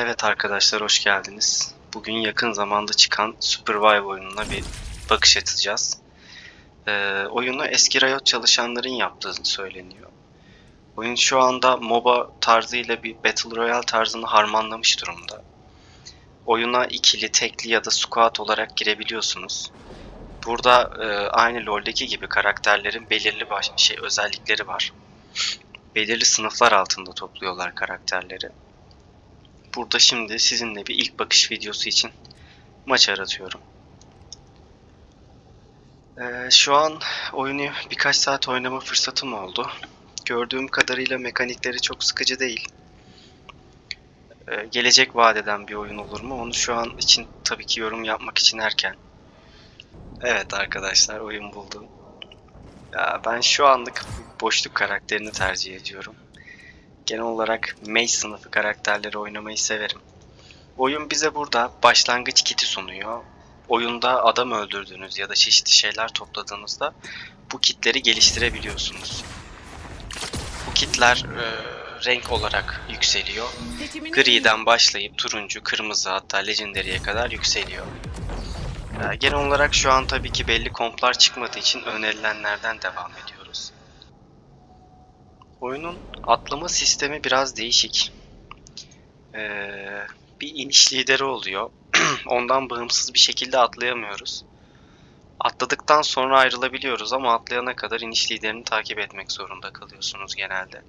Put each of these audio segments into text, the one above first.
Evet arkadaşlar hoş geldiniz. Bugün yakın zamanda çıkan Supervive oyununa bir bakış atacağız. Ee, oyunu eski Riot çalışanların yaptığı söyleniyor. Oyun şu anda MOBA tarzıyla bir Battle Royale tarzını harmanlamış durumda. Oyuna ikili, tekli ya da squad olarak girebiliyorsunuz. Burada e, aynı LoL'deki gibi karakterlerin belirli baş- şey özellikleri var. Belirli sınıflar altında topluyorlar karakterleri. Burada şimdi sizinle bir ilk bakış videosu için maç aratıyorum. Ee, şu an oyunu birkaç saat oynama fırsatım oldu. Gördüğüm kadarıyla mekanikleri çok sıkıcı değil. Ee, gelecek vadeden bir oyun olur mu? Onu şu an için tabii ki yorum yapmak için erken. Evet arkadaşlar oyun buldum. Ya ben şu anlık boşluk karakterini tercih ediyorum. Genel olarak Mage sınıfı karakterleri oynamayı severim. Oyun bize burada başlangıç kiti sunuyor. Oyunda adam öldürdüğünüz ya da çeşitli şeyler topladığınızda bu kitleri geliştirebiliyorsunuz. Bu kitler e, renk olarak yükseliyor. Griden başlayıp turuncu, kırmızı hatta legendary'e kadar yükseliyor. E, genel olarak şu an tabii ki belli komplar çıkmadığı için önerilenlerden devam ediyoruz. Oyunun atlama sistemi biraz değişik. Ee, bir iniş lideri oluyor. Ondan bağımsız bir şekilde atlayamıyoruz. Atladıktan sonra ayrılabiliyoruz ama atlayana kadar iniş liderini takip etmek zorunda kalıyorsunuz genelde.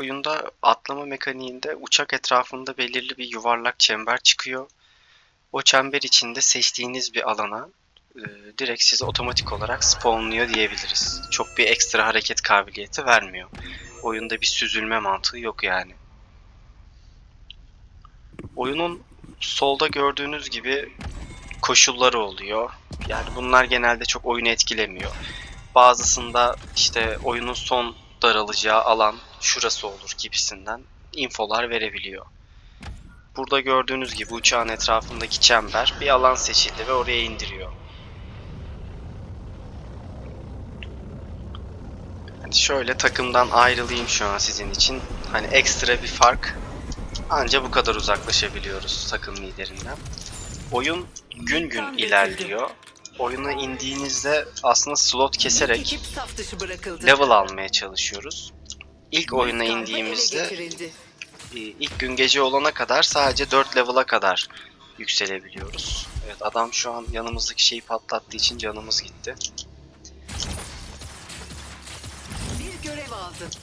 Oyunda atlama mekaniğinde uçak etrafında belirli bir yuvarlak çember çıkıyor. O çember içinde seçtiğiniz bir alana e, direkt sizi otomatik olarak spawnluyor diyebiliriz. Çok bir ekstra hareket kabiliyeti vermiyor. Oyunda bir süzülme mantığı yok yani. Oyunun solda gördüğünüz gibi koşulları oluyor. Yani bunlar genelde çok oyunu etkilemiyor. Bazısında işte oyunun son daralacağı alan şurası olur gibisinden infolar verebiliyor. Burada gördüğünüz gibi uçağın etrafındaki çember bir alan seçildi ve oraya indiriyor. Şöyle takımdan ayrılayım şu an sizin için. Hani ekstra bir fark. Anca bu kadar uzaklaşabiliyoruz takım liderinden. Oyun gün gün ilerliyor. Oyuna indiğinizde aslında slot keserek level almaya çalışıyoruz. İlk oyuna indiğimizde ilk gün gece olana kadar sadece 4 level'a kadar yükselebiliyoruz. Evet adam şu an yanımızdaki şeyi patlattığı için canımız gitti. Aldım.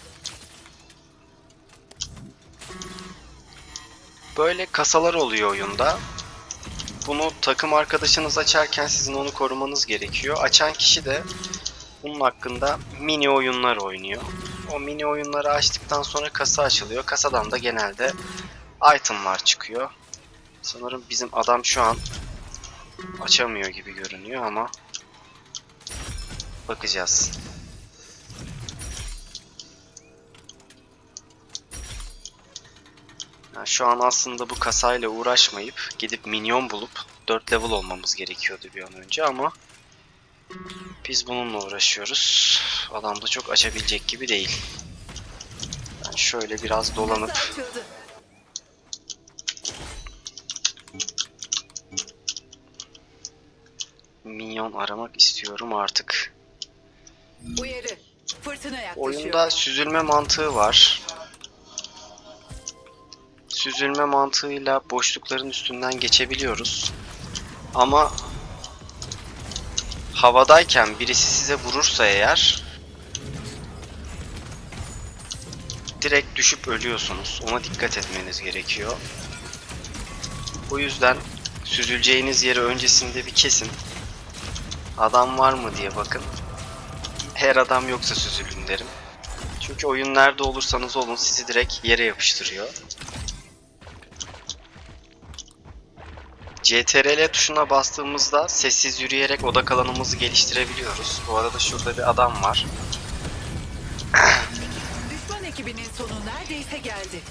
Böyle kasalar oluyor oyunda. Bunu takım arkadaşınız açarken sizin onu korumanız gerekiyor. Açan kişi de bunun hakkında mini oyunlar oynuyor. O mini oyunları açtıktan sonra kasa açılıyor. Kasadan da genelde itemlar çıkıyor. Sanırım bizim adam şu an açamıyor gibi görünüyor ama bakacağız. Yani şu an aslında bu kasayla uğraşmayıp gidip minyon bulup 4 level olmamız gerekiyordu bir an önce ama biz bununla uğraşıyoruz. Adam da çok açabilecek gibi değil. Ben şöyle biraz dolanıp minyon aramak istiyorum artık. Uyarı. Fırtına yaklaşıyor. Oyunda süzülme mantığı var. Süzülme mantığıyla boşlukların üstünden geçebiliyoruz. Ama havadayken birisi size vurursa eğer direkt düşüp ölüyorsunuz. Ona dikkat etmeniz gerekiyor. O yüzden süzüleceğiniz yeri öncesinde bir kesin. Adam var mı diye bakın. Her adam yoksa süzülün derim. Çünkü oyun nerede olursanız olun sizi direkt yere yapıştırıyor. CTRL tuşuna bastığımızda sessiz yürüyerek odak alanımızı geliştirebiliyoruz. Bu arada şurada bir adam var. Düşman ekibinin sonu neredeyse geldi.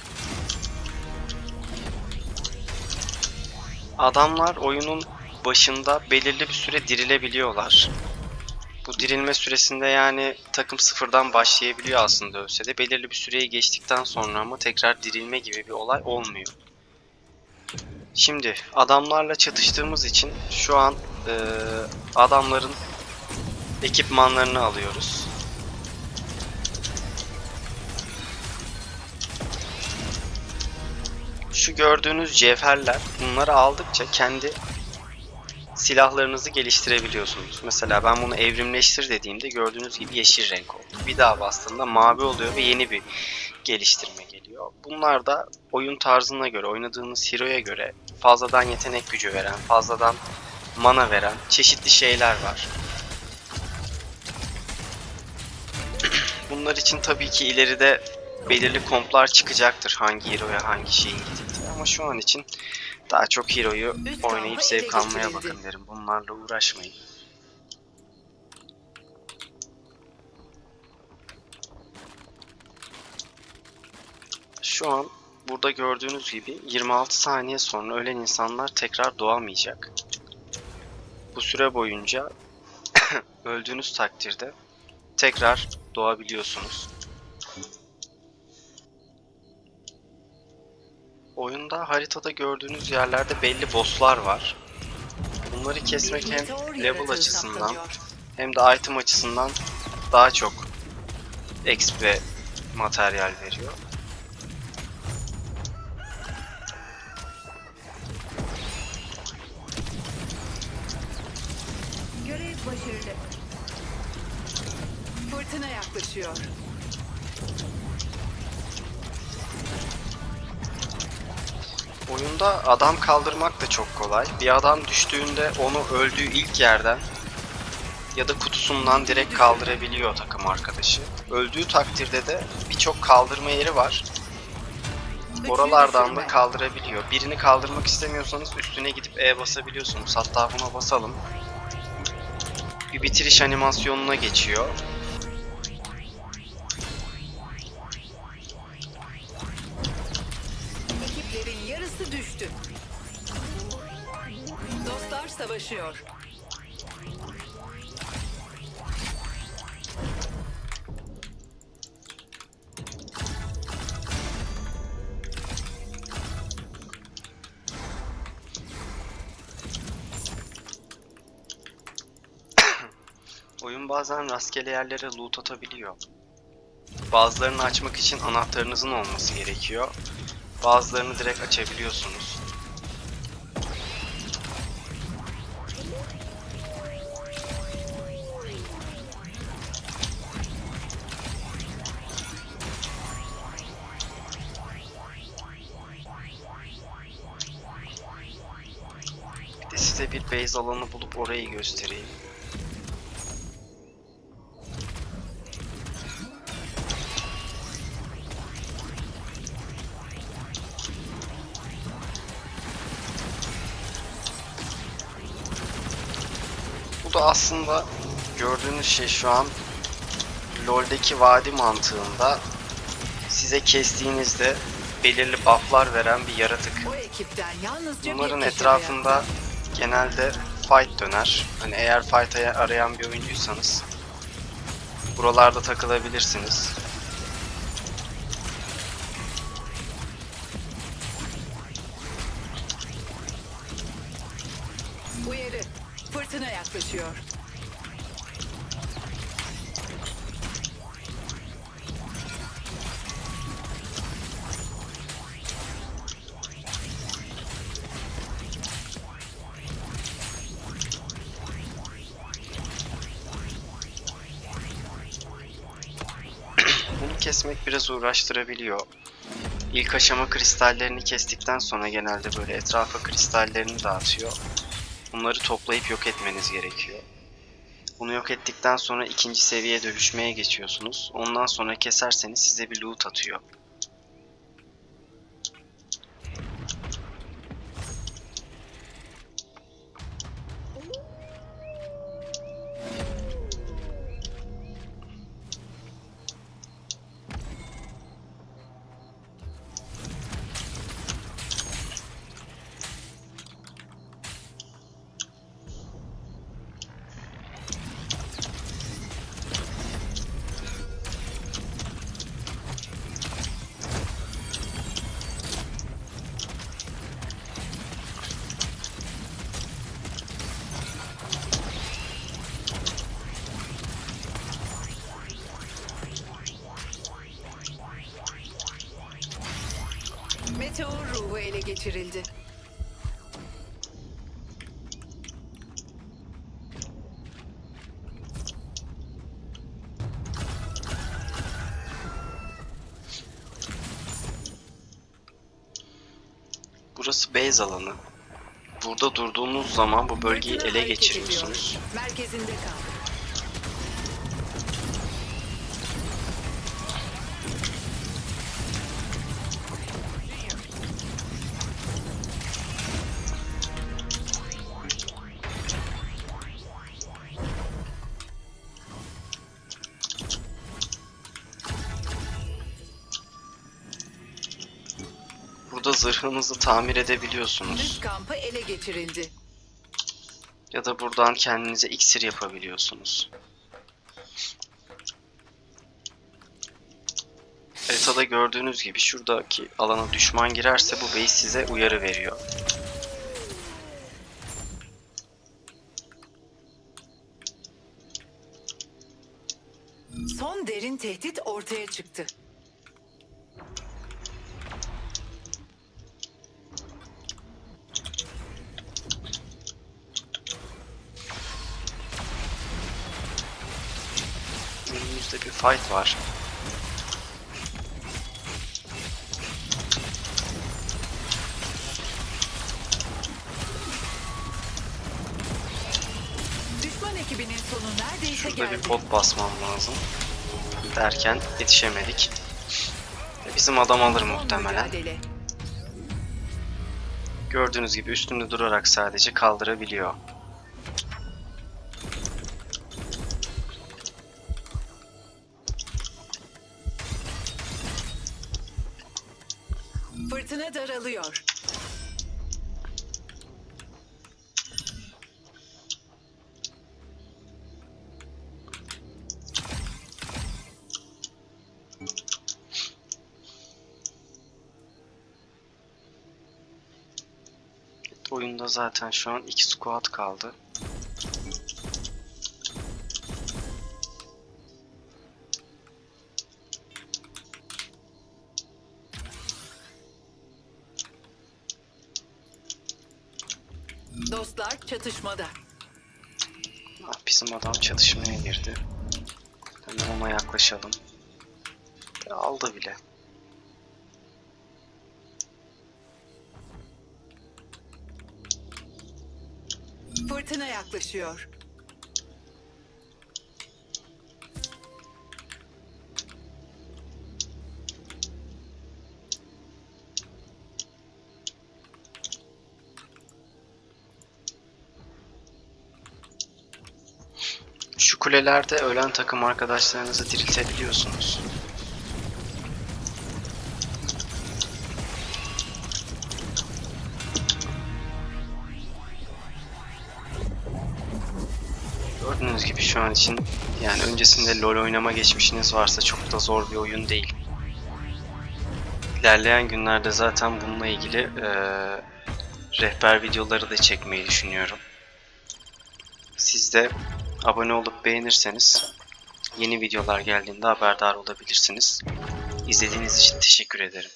Adamlar oyunun başında belirli bir süre dirilebiliyorlar. Bu dirilme süresinde yani takım sıfırdan başlayabiliyor aslında ölse de belirli bir süreyi geçtikten sonra ama tekrar dirilme gibi bir olay olmuyor. Şimdi adamlarla çatıştığımız için şu an eee, adamların ekipmanlarını alıyoruz. Şu gördüğünüz cevherler bunları aldıkça kendi silahlarınızı geliştirebiliyorsunuz. Mesela ben bunu evrimleştir dediğimde gördüğünüz gibi yeşil renk oldu. Bir daha bastığımda mavi oluyor ve yeni bir geliştirme geliyor. Bunlar da oyun tarzına göre, oynadığınız hero'ya göre fazladan yetenek gücü veren, fazladan mana veren çeşitli şeyler var. Bunlar için tabii ki ileride belirli komplar çıkacaktır hangi hero'ya hangi şeyin gidildiği ama şu an için daha çok hero'yu oynayıp zevk almaya bakın derim. Bunlarla uğraşmayın. Şu an burada gördüğünüz gibi 26 saniye sonra ölen insanlar tekrar doğamayacak. Bu süre boyunca öldüğünüz takdirde tekrar doğabiliyorsunuz. Oyunda haritada gördüğünüz yerlerde belli bosslar var. Bunları kesmek hem level açısından hem de item açısından daha çok XP materyal veriyor. Başarılı. Fırtına yaklaşıyor. Oyunda adam kaldırmak da çok kolay. Bir adam düştüğünde onu öldüğü ilk yerden ya da kutusundan direkt kaldırabiliyor takım arkadaşı. Öldüğü takdirde de birçok kaldırma yeri var. Oralardan da kaldırabiliyor. Birini kaldırmak istemiyorsanız üstüne gidip E basabiliyorsunuz. Hatta buna basalım. Bitiriş animasyonuna geçiyor. Ekiplerin yarısı düştü. Dostlar savaşıyor. Bazen rastgele yerlere loot atabiliyor. Bazılarını açmak için anahtarınızın olması gerekiyor. Bazılarını direkt açabiliyorsunuz. Bir de size bir base alanı bulup orayı göstereyim. Aslında gördüğünüz şey şu an LoL'deki vadi mantığında size kestiğinizde belirli bufflar veren bir yaratık. Bunların etrafında genelde fight döner. Hani eğer fight aya- arayan bir oyuncuysanız buralarda takılabilirsiniz. Uyarı. Fırtına yaklaşıyor. Bunu kesmek biraz uğraştırabiliyor. İlk aşama kristallerini kestikten sonra genelde böyle etrafa kristallerini dağıtıyor. Bunları toplayıp yok etmeniz gerekiyor. Bunu yok ettikten sonra ikinci seviye dövüşmeye geçiyorsunuz. Ondan sonra keserseniz size bir loot atıyor. Ele geçirildi. Burası base alanı. Burada durduğunuz zaman bu bölgeyi ele geçiriyorsunuz. Merkezinde kal. Zırhınızı tamir edebiliyorsunuz. kampı ele geçirildi. Ya da buradan kendinize iksir yapabiliyorsunuz. Haritada gördüğünüz gibi şuradaki alana düşman girerse bu base size uyarı veriyor. Son derin tehdit ortaya çıktı. Önümüzde bir fight var. Düşman ekibinin sonu neredeyse Şurada bir geldi. pot basmam lazım. Derken yetişemedik. E, Bizim adam alır muhtemelen. mücadele. Gördüğünüz gibi üstünde durarak sadece kaldırabiliyor. Oyunda zaten şu an iki squad kaldı. Dostlar çatışmada. Ah, bizim adam çatışmaya girdi. Hemen ona yaklaşalım. Aldı bile. Fırtına yaklaşıyor. Şu kulelerde ölen takım arkadaşlarınızı diriltebiliyorsunuz. Gibi şu an için yani öncesinde LoL oynama geçmişiniz varsa çok da zor bir oyun değil. İlerleyen günlerde zaten bununla ilgili eee, rehber videoları da çekmeyi düşünüyorum. Siz de abone olup beğenirseniz yeni videolar geldiğinde haberdar olabilirsiniz. İzlediğiniz için teşekkür ederim.